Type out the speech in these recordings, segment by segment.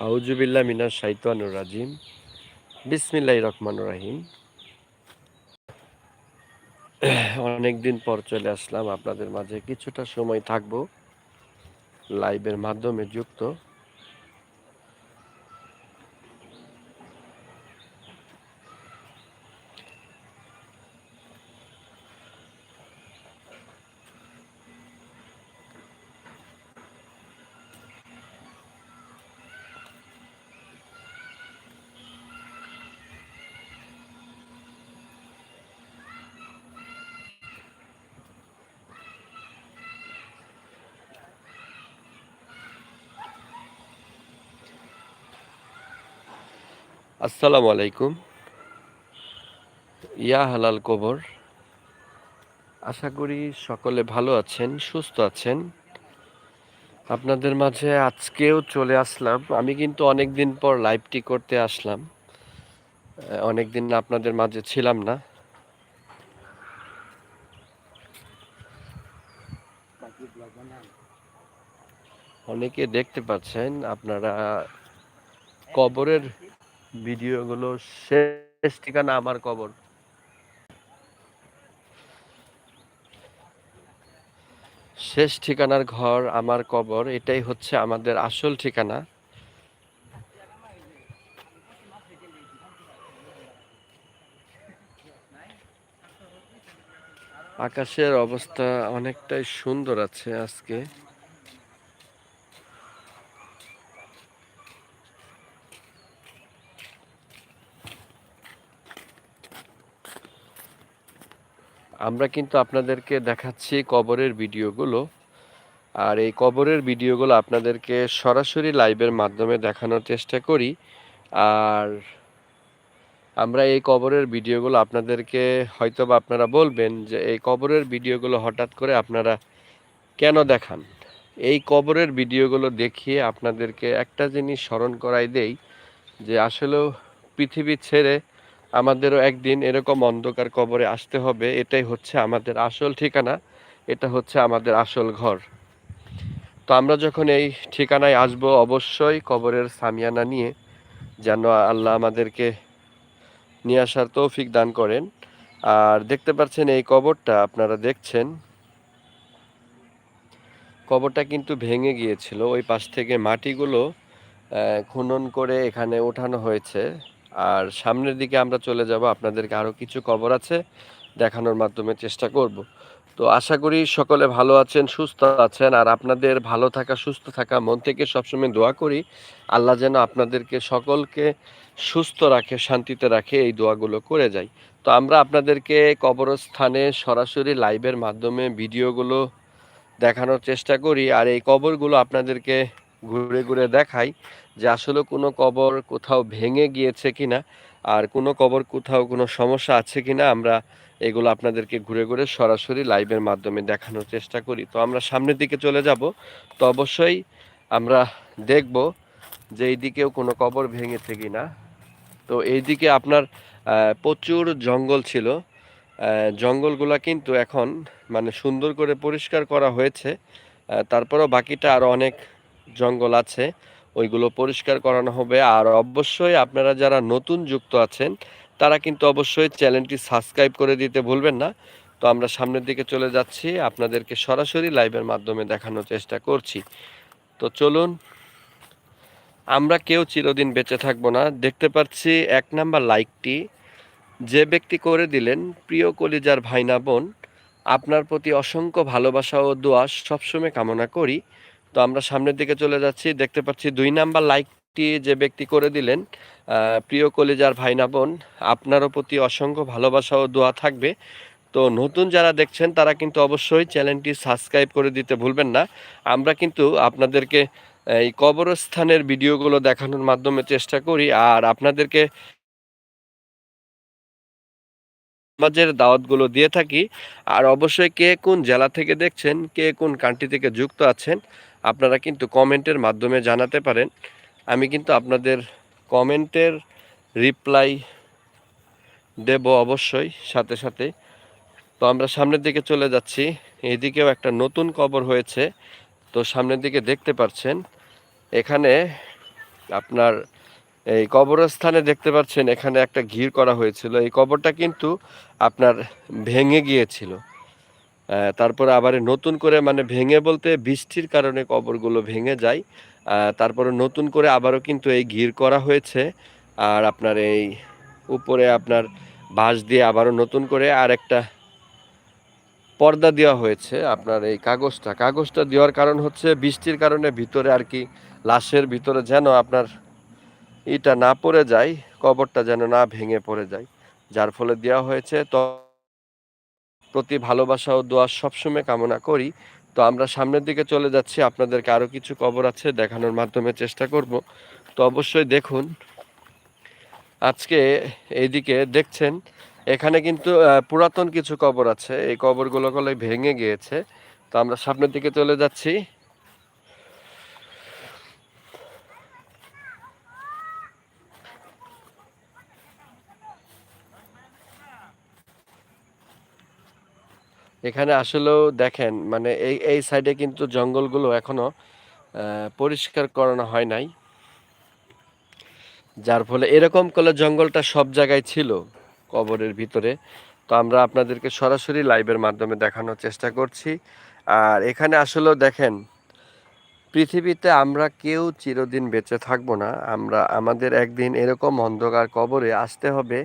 আউজুবিল্লাহ মিনার শাইতানুর রাজিম। বিসমিল্লাহ রহমান রাহিম। অনেক দিন পর চলে আসলাম। আপনাদের মাঝে কিছুটা সময় থাকব। লাইভের মাধ্যমে যুক্ত। আসসালামু আলাইকুম। ইয়া হালাল কবর। আশা করি সকলে ভালো আছেন, সুস্থ আছেন। আপনাদের মাঝে আজকেও চলে আসলাম। আমি কিন্তু অনেক দিন পর লাইভটি করতে আসলাম। অনেক দিন আপনাদের মাঝে ছিলাম না। অনেকে দেখতে পাচ্ছেন, আপনারা কবরের ভিডিওগুলো শেষ ঠিকানা আমার কবর। শেষ ঠিকানার ঘর আমার কবর, এটাই হচ্ছে আমাদের আসল ঠিকানা। আকাশের অবস্থা অনেকটাই সুন্দর আছে আজকে। আমরা কিন্তু আপনাদেরকে দেখাচ্ছি কবরের ভিডিওগুলো। আর এই কবরের ভিডিওগুলো আপনাদেরকে সরাসরি লাইভের মাধ্যমে দেখানোর চেষ্টা করি। আর আমরা এই কবরের ভিডিওগুলো আপনাদেরকে হয়তো বা আপনারা বলবেন যে এই কবরের ভিডিওগুলো হঠাৎ করে আপনারা কেন দেখান? এই কবরের ভিডিওগুলো দেখিয়ে আপনাদেরকে একটা জিনিস স্মরণ করাই দেই যে আসলেও পৃথিবী ছেড়ে আমাদেরও একদিন এরকম অন্ধকার কবরে আসতে হবে, এটাই হচ্ছে আমাদের আসল ঠিকানা, এটা হচ্ছে আমাদের আসল ঘর। তো আমরা যখন এই ঠিকানায় আসব, অবশ্যই কবরের সামিয়ানা নিয়ে যেন আল্লাহ আমাদেরকে নিয়ে আসার তৌফিক দান করেন। আর দেখতে পাচ্ছেন এই কবরটা, আপনারা দেখছেন, কবরটা কিন্তু ভেঙে গিয়েছিল। ওই পাশ থেকে মাটিগুলো খনন করে এখানে ওঠানো হয়েছে। আর সামনের দিকে আমরা চলে যাব। আপনাদেরকে আরও কিছু কবর আছে দেখানোর মাধ্যমে চেষ্টা করব। তো আশা করি সকলে ভালো আছেন, সুস্থ আছেন। আর আপনাদের ভালো থাকা, সুস্থ থাকা মন থেকে সবসময় দোয়া করি। আল্লাহ যেন আপনাদেরকে সকলকে সুস্থ রাখে, শান্তিতে রাখে, এই দোয়াগুলো করে যাই। তো আমরা আপনাদেরকে কবরস্থানে সরাসরি লাইভের মাধ্যমে ভিডিওগুলো দেখানোর চেষ্টা করি। আর এই কবরগুলো আপনাদেরকে ঘুরে ঘুরে দেখাই। যে আসলে কোনো কবর কোথাও ভেঙে গিয়েছে কিনা, আর কোনো কবর কোথাও কোনো সমস্যা আছে কিনা, আমরা এগুলো আপনাদেরকে ঘুরে ঘুরে সরাসরি লাইভের মাধ্যমে দেখানোর চেষ্টা করি। তো আমরা সামনের দিকে চলে যাব। তো অবশ্যই আমরা দেখব যে এই দিকেও কোনো কবর ভেঙেছে কিনা। তো এই দিকে আপনার প্রচুর জঙ্গল ছিল। জঙ্গলগুলা কিন্তু এখন মানে সুন্দর করে পরিষ্কার করা হয়েছে। তারপরেও বাকিটা আরও অনেক জঙ্গল আছে। ওইগুলো পরিষ্কার করানো হবে। আর অবশ্যই আপনারা যারা নতুন যুক্ত আছেন, তারা কিন্তু অবশ্যই চ্যানেলটি সাবস্ক্রাইব করে দিতে ভুলবেন না। তো আমরা সামনের দিকে চলে যাচ্ছি। আপনাদেরকে সরাসরি লাইভের মাধ্যমে দেখানোর চেষ্টা করছি। তো চলুন, আমরা কেউ চিরদিন বেঁচে থাকব না। দেখতে পাচ্ছি এক নাম্বার লাইকটি। যে ব্যক্তি করে দিলেন, প্রিয় কলিজার ভাইনা বোন, আপনার প্রতি অসংখ্য ভালোবাসা ও দোয়া সবসময় কামনা করি। তো আমরা সামনের দিকে চলে যাচ্ছি। দেখতে পাচ্ছি দুই নাম্বার লাইকটি যে ব্যক্তি করে দিলেন প্রিয় কলিজার ভাইনা বোন, আপনারও প্রতি অসংখ্য ভালোবাসা ও দোয়া থাকবে। তো নতুন যারা দেখছেন, তারা কিন্তু অবশ্যই চ্যানেলটি সাবস্ক্রাইব করে দিতে ভুলবেন না। আমরা কিন্তু আপনাদেরকে এই কবরস্থানের ভিডিওগুলো দেখানোর মাধ্যমে চেষ্টা করি। আর আপনাদেরকে সমাজের দাওয়াতগুলো দিয়ে থাকি। আর অবশ্যই কে কোন জেলা থেকে দেখছেন, কে কোন কান্ট্রি থেকে যুক্ত আছেন আপনারা কিন্তু কমেন্টের মাধ্যমে জানাতে পারেন। আমি কিন্তু আপনাদের কমেন্টের রিপ্লাই দেব অবশ্যই সাথে সাথে। তো আমরা সামনের দিকে চলে যাচ্ছি। এদিকেও একটা নতুন কবর হয়েছে। তো সামনের দিকে দেখতে পাচ্ছেন এখানে আপনার এই কবরস্থানে দেখতে পাচ্ছেন এখানে একটা ঘির করা হয়েছিল। এই কবরটা কিন্তু আপনার ভেঙে গিয়েছিল। তারপরে আবার নতুন করে মানে ভেঙে বলতে বৃষ্টির কারণে কবরগুলো ভেঙে যায়। তারপরে নতুন করে আবারও কিন্তু এই ঘির করা হয়েছে। আর আপনার এই উপরে আপনার বাঁশ দিয়ে আবারও নতুন করে আর একটা পর্দা দেওয়া হয়েছে আপনার এই কাগজটা। কাগজটা দেওয়ার কারণ হচ্ছে বৃষ্টির কারণে ভিতরে আর কি লাশের ভিতরে যেন আপনার এটা না পড়ে যায়, কবরটা যেন না ভেঙে পড়ে যায়। যার ফলে দেওয়া হয়েছে তো প্রতি ভালোবাসা ও দোয়া সবসময় কামনা করি। তো আমরা সামনের দিকে চলে যাচ্ছি, আপনাদেরকে আরও কিছু কবর আছে দেখানোর মাধ্যমে চেষ্টা করব। তো অবশ্যই দেখুন, আজকে এইদিকে দেখছেন, এখানে কিন্তু পুরাতন কিছু কবর আছে। এই কবরগুলো গুলো ভেঙে গিয়েছে। তো আমরা সামনের দিকে চলে যাচ্ছি। এখানে আসলেও দেখেন মানে এই এই সাইডে কিন্তু জঙ্গলগুলো এখনও আহ, পরিষ্কার করানো হয় নাই। যার ফলে এরকম করলে জঙ্গলটা সব জায়গায় ছিল কবরের ভিতরে। তো আমরা আপনাদেরকে সরাসরি লাইভের মাধ্যমে দেখানোর চেষ্টা করছি। আর এখানে আসলেও দেখেন পৃথিবীতে আমরা কেউ চিরদিন বেঁচে থাকব না। আমরা আমাদের একদিন এরকম অন্ধকার কবরে আসতে হবে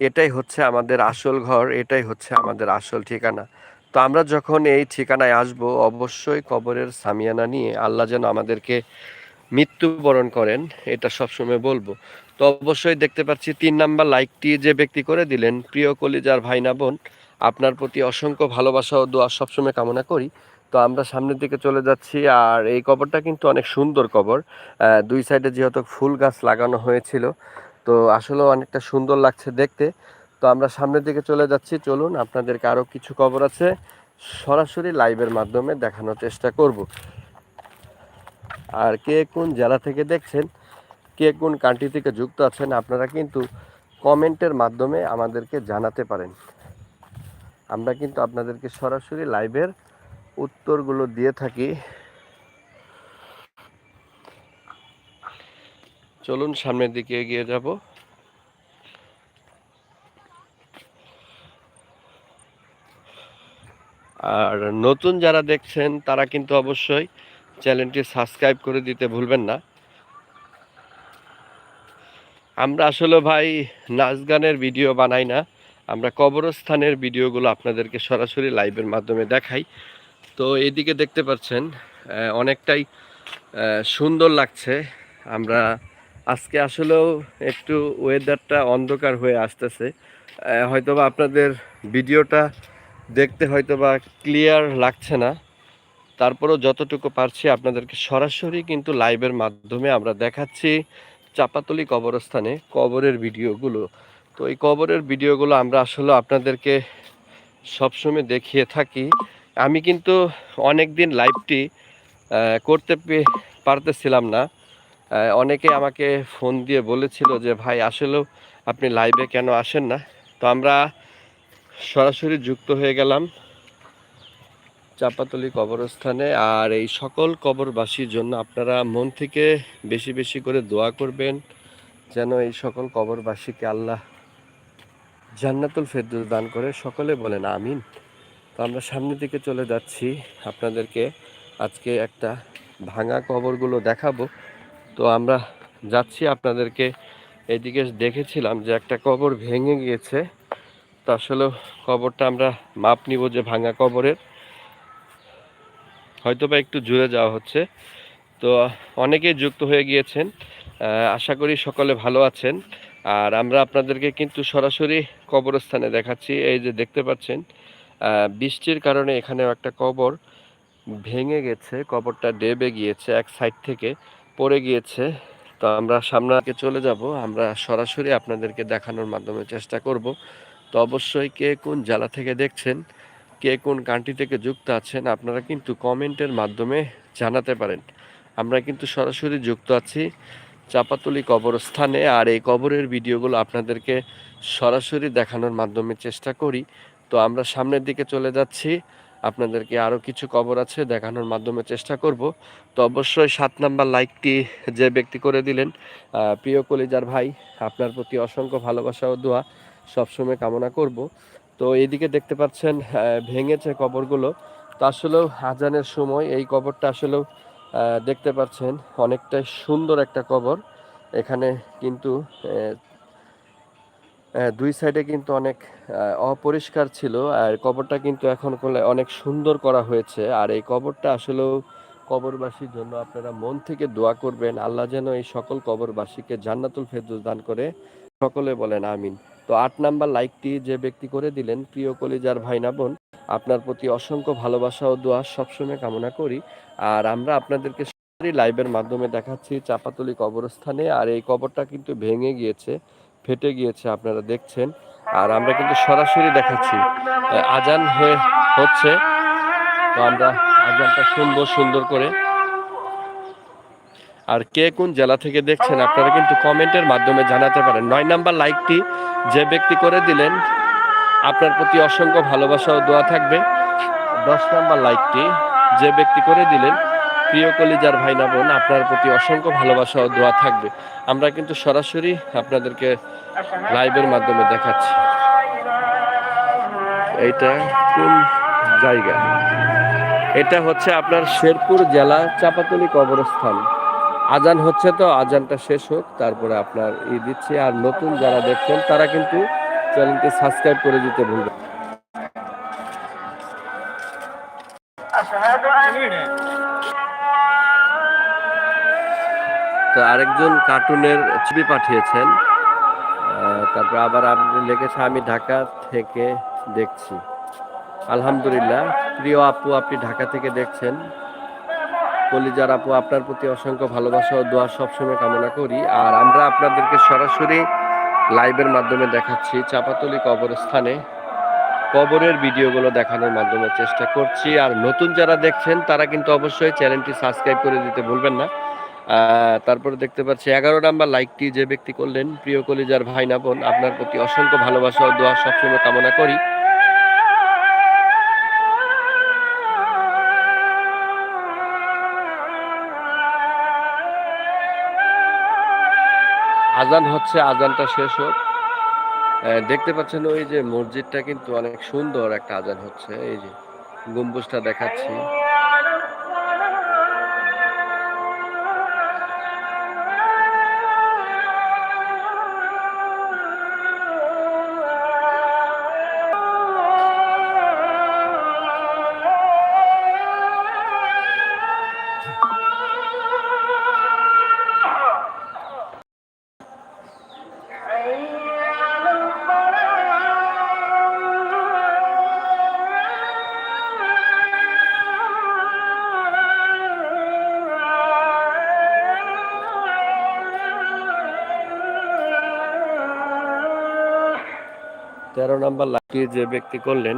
এটাই হচ্ছে আমাদের আসল ঘর এটাই হচ্ছে আমাদের আসল ঠিকানা। তো আমরা যখন এই ঠিকানায় আসব, অবশ্যই কবরের সামিয়ানা নিয়ে আল্লাহ যেন আমাদেরকে মৃত্যুবরণ করেন, এটা সবসময় বলব। তো অবশ্যই দেখতে পাচ্ছি তিন নাম্বার লাইকটি যে ব্যক্তি করে দিলেন, প্রিয় কলিজার ভাই না বোন, আপনার প্রতি অসংখ্য ভালোবাসা ও দোয়া সবসময় কামনা করি। তো আমরা সামনের দিকে চলে যাচ্ছি, আর এই কবরটা কিন্তু অনেক সুন্দর কবর। দুই সাইডে যেহেতু ফুল গাছ লাগানো হয়েছিল, তো আসলেও অনেকটা সুন্দর লাগছে দেখতে। তো আমরা সামনের দিকে চলে যাচ্ছি। চলুন আপনাদেরকে আরও কিছু খবর আছে সরাসরি লাইভের মাধ্যমে দেখানোর চেষ্টা করব। আর কে কোন জেলা থেকে দেখছেন, কে কোন কান্ট্রি থেকে যুক্ত আছেন, আপনারা কিন্তু কমেন্টের মাধ্যমে আমাদেরকে জানাতে পারেন। আমরা কিন্তু আপনাদেরকে সরাসরি লাইভের উত্তরগুলো দিয়ে থাকি। চলুন সামনের দিকে এগিয়ে যাব। আর নতুন যারা দেখছেন, তারা কিন্তু অবশ্যই চ্যানেলটি সাবস্ক্রাইব করে দিতে ভুলবেন না। আমরা আসলে ভাই নাচ গানের ভিডিও বানাই না। আমরা কবরস্থানের ভিডিওগুলো আপনাদেরকে সরাসরি লাইভের মাধ্যমে দেখাই। তো এদিকে দেখতে পাচ্ছেন অনেকটাই সুন্দর লাগছে। আমরা আজকে আসলেও একটু ওয়েদারটা অন্ধকার হয়ে আসতেছে। হয়তোবা আপনাদের ভিডিওটা দেখতে হয়তো বা ক্লিয়ার লাগছে না। তারপরেও যতটুকু পারছি আপনাদেরকে সরাসরি কিন্তু লাইভের মাধ্যমে আমরা দেখাচ্ছি চাপাতলি কবরস্থানে কবরের ভিডিওগুলো। তো এই কবরের ভিডিওগুলো আমরা আসলে আপনাদেরকে সবসময় দেখিয়ে থাকি। আমি কিন্তু অনেক দিন লাইভটি করতে পারতেছিলাম না। অনেকে আমাকে ফোন দিয়ে বলেছিল যে, ভাই, আসলেও আপনি লাইভে কেন আসেন না? তো আমরা সরাসরি যুক্ত হয়ে গেলাম চাপাতলি কবরস্থানে। আর এই সকল কবরবাসীর জন্য আপনারা মন থেকে বেশি বেশি করে দোয়া করবেন, যেন এই সকল কবরবাসীকে আল্লাহ জান্নাতুল ফেরদৌস দান করে। সকলে বলেন আমিন। তো আমরা সামনের দিকে চলে যাচ্ছি আপনাদেরকে। আজকে একটা ভাঙা কবরগুলো দেখাবো। তো আমরা যাচ্ছি আপনাদেরকে, এদিকে দেখেছিলাম যে একটা কবর ভেঙে গিয়েছে। তো আসলে কবরটা আমরা মাপ নিব যে ভাঙা কবরের। হয়তো বা একটু জুড়ে যাওয়া হচ্ছে। তো অনেকেই যুক্ত হয়ে গিয়েছেন। আশা করি সকলে ভালো আছেন। আর আমরা আপনাদেরকে কিন্তু সরাসরি কবরস্থানে দেখাচ্ছি। এই যে দেখতে পাচ্ছেন বৃষ্টির কারণে এখানেও একটা কবর ভেঙে গেছে। কবরটা ডেবে গিয়েছে, এক সাইড থেকে পড়ে গিয়েছে। তো আমরা সামনে চলে যাব। আমরা সরাসরি আপনাদেরকে দেখানোর মাধ্যমে চেষ্টা করব। তো অবশ্যই কে কোন জেলা থেকে দেখছেন, কে কোন কান্ট্রি থেকে যুক্ত আছেন, আপনারা কিন্তু কমেন্টের মাধ্যমে জানাতে পারেন। আমরা কিন্তু সরাসরি যুক্ত আছি চাপাতলি কবরস্থানে আর এই কবরের ভিডিওগুলো আপনাদেরকে সরাসরি দেখানোর মাধ্যমে চেষ্টা করি। তো আমরা সামনের দিকে চলে যাচ্ছি, আপনাদেরকে আরও কিছু কবর আছে দেখানোর মাধ্যমে চেষ্টা করব। তো অবশ্যই সাত নাম্বার লাইকটি যে ব্যক্তি করে দিলেন প্রিয় কলিজার ভাই, আপনার প্রতি অসংখ্য ভালোবাসা ও দোয়া। সবসময় কামনা করব। তো এইদিকে দেখতে পাচ্ছেন ভেঙেছে কবরগুলো। তো আসলেও আজানের সময় এই কবরটা আসলেও দেখতে পাচ্ছেন, অনেকটাই সুন্দর একটা কবর। এখানে কিন্তু দুই সাইডে কিন্তু অনেক অপরিষ্কার ছিল। আর কবরটা কিন্তু এখন অনেক সুন্দর করা হয়েছে। আর এই কবরটা আসলেও কবরবাসীর জন্য আপনারা মন থেকে দোয়া করবেন। আল্লাহ যেন এই সকল কবরবাসীকে জান্নাতুল ফেরদৌস দান করে সকলে বলেন আমিন। তো আট নাম্বার লাইকটি যে ব্যক্তি করে দিলেন, প্রিয় কলিজার ভাই না বোন, আপনার প্রতি অসংখ্য ভালোবাসা ও দোয়া সবসময় কামনা করি। আর আমরা আপনাদেরকে লাইভের মাধ্যমে দেখাচ্ছি চাপাতলি কবরস্থানে, আর এই কবরটা কিন্তু ভেঙে গিয়েছে, ফেটে গিয়েছে আপনারা দেখছেন। আর আমরা কিন্তু সরাসরি দেখাচ্ছি আজান হয়ে হচ্ছে। তো আমরা আজানটা শুনব সুন্দর করে। আর কে কোন জেলা থেকে দেখছেন আপনারা কিন্তু কমেন্টের মাধ্যমে জানাতে পারেন। নয় নাম্বার লাইকটি যে ব্যক্তি করে দিলেন, আপনার প্রতি অসংখ্য ভালোবাসা ও দোয়া থাকবে। দশ নাম্বার লাইকটি যে ব্যক্তি করে দিলেন, প্রিয় কলিজার ভাই না বোন, আপনার প্রতি অসংখ্য ভালোবাসা ও দোয়া থাকবে। আমরা কিন্তু সরাসরি আপনাদেরকে লাইভের মাধ্যমে দেখাচ্ছি। এইটা কোন জায়গা? এটা হচ্ছে আপনার শেরপুর জেলা চাপাতলি কবরস্থান। আজান হচ্ছে তো আজানটা শেষ হোক তারপরে আপনার ই দিচ্ছি। আর নতুন যারা দেখছেন তারা কিন্তু চ্যানেলটি সাবস্ক্রাইব করে দিতে ভুলবেন তো আরেকজন কার্টুনের ছবি পাঠিয়েছেন। তারপর আবার আপনি লিখেছে আমি ঢাকা থেকে দেখছি। আলহামদুলিল্লাহ প্রিয় আপু আপনি ঢাকা থেকে দেখছেন। কলিজার আপু, আপনার প্রতি অসংখ্য ভালোবাসা ও দোয়া সবসময় কামনা করি। আর আমরা আপনাদেরকে সরাসরি লাইভের মাধ্যমে দেখাচ্ছি চাপাতলি কবরস্থানে। কবরের ভিডিওগুলো দেখানোর মাধ্যমে চেষ্টা করছি। আর নতুন যারা দেখছেন, তারা কিন্তু অবশ্যই চ্যানেলটি সাবস্ক্রাইব করে দিতে ভুলবেন না। তারপরে দেখতে পাচ্ছি এগারো নাম্বার লাইকটি যে ব্যক্তি করলেন, প্রিয় কলিজার ভাই না বোন, আপনার প্রতি অসংখ্য ভালোবাসা ও দোয়া সবসময় কামনা করি। আজান হচ্ছে, আজানটা শেষ হোক। দেখতে পাচ্ছেন ওই যে মসজিদটা কিন্তু অনেক সুন্দর একটা আজান হচ্ছে। এই যে গম্বুজটা দেখাচ্ছি। তেরো নাম্বার লাইকটি যে ব্যক্তি করলেন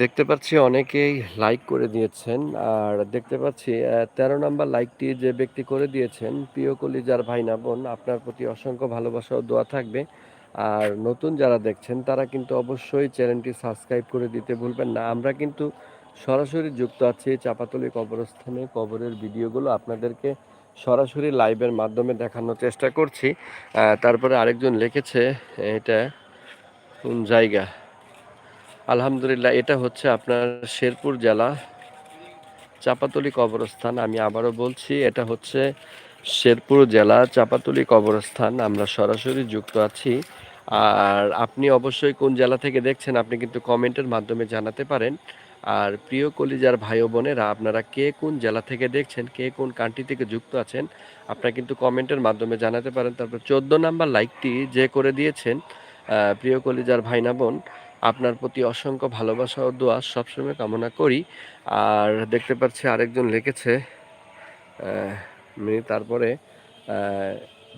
দেখতে পাচ্ছি অনেকেই লাইক করে দিয়েছেন। আর দেখতে পাচ্ছি তেরো নাম্বার লাইকটি যে ব্যক্তি করে দিয়েছেন, প্রিয় কলিজার ভাই না বোন, আপনার প্রতি অসংখ্য ভালোবাসা ও দোয়া থাকবে। আর নতুন যারা দেখছেন, তারা কিন্তু অবশ্যই চ্যানেলটি সাবস্ক্রাইব করে দিতে ভুলবেন না। আমরা কিন্তু সরাসরি যুক্ত আছি চাপাতলি কবরস্থানে। কবরের ভিডিওগুলো আপনাদেরকে সরাসরি লাইভের মাধ্যমে দেখানোর চেষ্টা করছি। তারপরে আরেকজন লিখেছে, এটা কোন জায়গা? আলহামদুলিল্লাহ, এটা হচ্ছে আপনার শেরপুর জেলা, চাপাতলি কবরস্থান। আমি আবারও বলছি, এটা হচ্ছে শেরপুর জেলা, চাপাতলি কবরস্থান। আমরা সরাসরি যুক্ত আছি। আর আপনি অবশ্যই কোন জেলা থেকে দেখছেন, আপনি কিন্তু কমেন্টের মাধ্যমে জানাতে পারেন। আর প্রিয় কলিজার ভাই বোনেরা, আপনারা কে কোন জেলা থেকে দেখছেন, কে কোন কান্ট্রি থেকে যুক্ত আছেন, আপনারা কিন্তু কমেন্টের মাধ্যমে জানাতে পারেন। তারপর চোদ্দ নাম্বার লাইকটি যে করে দিয়েছেন প্রিয় কলিজার ভাই না বোন আপনার প্রতি অসংখ্য ভালোবাসা ও দোয়া সবসময় কামনা করি। আর দেখতে পাচ্ছি আরেকজন লিখেছে তারপরে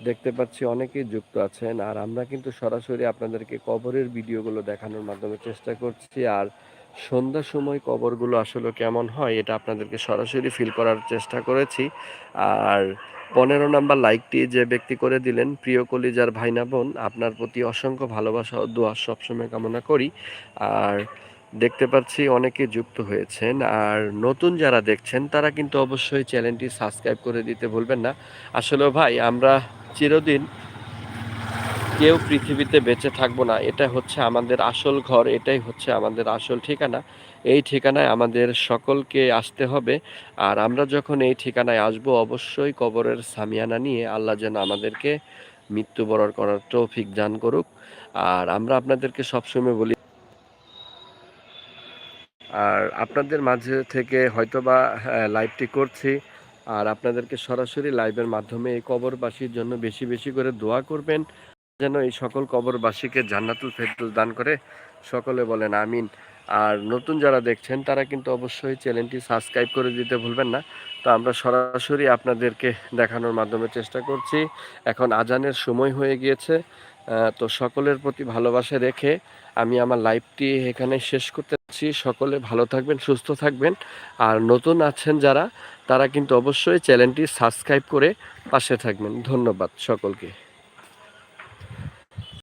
দেখতে পাচ্ছি অনেকেই যুক্ত আছেন। আর আমরা কিন্তু সরাসরি আপনাদেরকে কবরের ভিডিওগুলো দেখানোর মাধ্যমে চেষ্টা করছি। আর সন্ধ্যার সময় কবরগুলো আসলে কেমন হয়, এটা আপনাদেরকে সরাসরি ফিল করার চেষ্টা করেছি। আর পনেরো নাম্বার লাইকটি যে ব্যক্তি করে দিলেন প্রিয় কলিজার ভাইনা বোন, আপনার প্রতি অসংখ্য ভালোবাসা ও দোয়া সবসময় কামনা করি। আর দেখতে পাচ্ছি অনেকে যুক্ত হয়েছেন। আর নতুন যারা দেখছেন, তারা কিন্তু অবশ্যই চ্যানেলটি সাবস্ক্রাইব করে দিতে ভুলবেন না। আসলে ভাই, আমরা চিরদিন কেউ পৃথিবীতে বেঁচে থাকব না এটা হচ্ছে আমাদের আসল ঘর এটাই হচ্ছে আমাদের আসল ঠিকানা। এই ঠিকানায় আমাদের সকলকে আসতে হবে আর আমরা যখন এই ঠিকানায় আসব অবশ্যই কবরের সামিয়ানা নিয়ে আল্লাহ যেন আমাদেরকে মৃত্যুবরণ করার তৌফিক দান করুক। আর আমরা আপনাদেরকে সবসময় বলি আর আপনাদের মাঝে থেকে হয়তোবা হ্যাঁ, লাইভটি করছি আর আপনাদেরকে সরাসরি লাইভের মাধ্যমে এই কবরবাসীর জন্য বেশি বেশি করে দোয়া করবেন। যেন এই সকল কবরবাসীকে জান্নাতুল ফেরদৌস দান করে সকলে বলেন আমিন। আর নতুন যারা দেখছেন, তারা কিন্তু অবশ্যই চ্যানেলটি সাবস্ক্রাইব করে দিতে ভুলবেন না। তো আমরা সরাসরি আপনাদেরকে দেখানোর মাধ্যমে চেষ্টা করছি। এখন আজানের সময় হয়ে গিয়েছে। তো সকলের প্রতি ভালোবাসা রেখে আমি আমার লাইভটি এখানে শেষ করতে চাচ্ছি সকলে ভালো থাকবেন, সুস্থ থাকবেন। আর নতুন আছেন যারা, তারা কিন্তু অবশ্যই চ্যানেলটি সাবস্ক্রাইব করে পাশে থাকবেন। ধন্যবাদ সকলকে।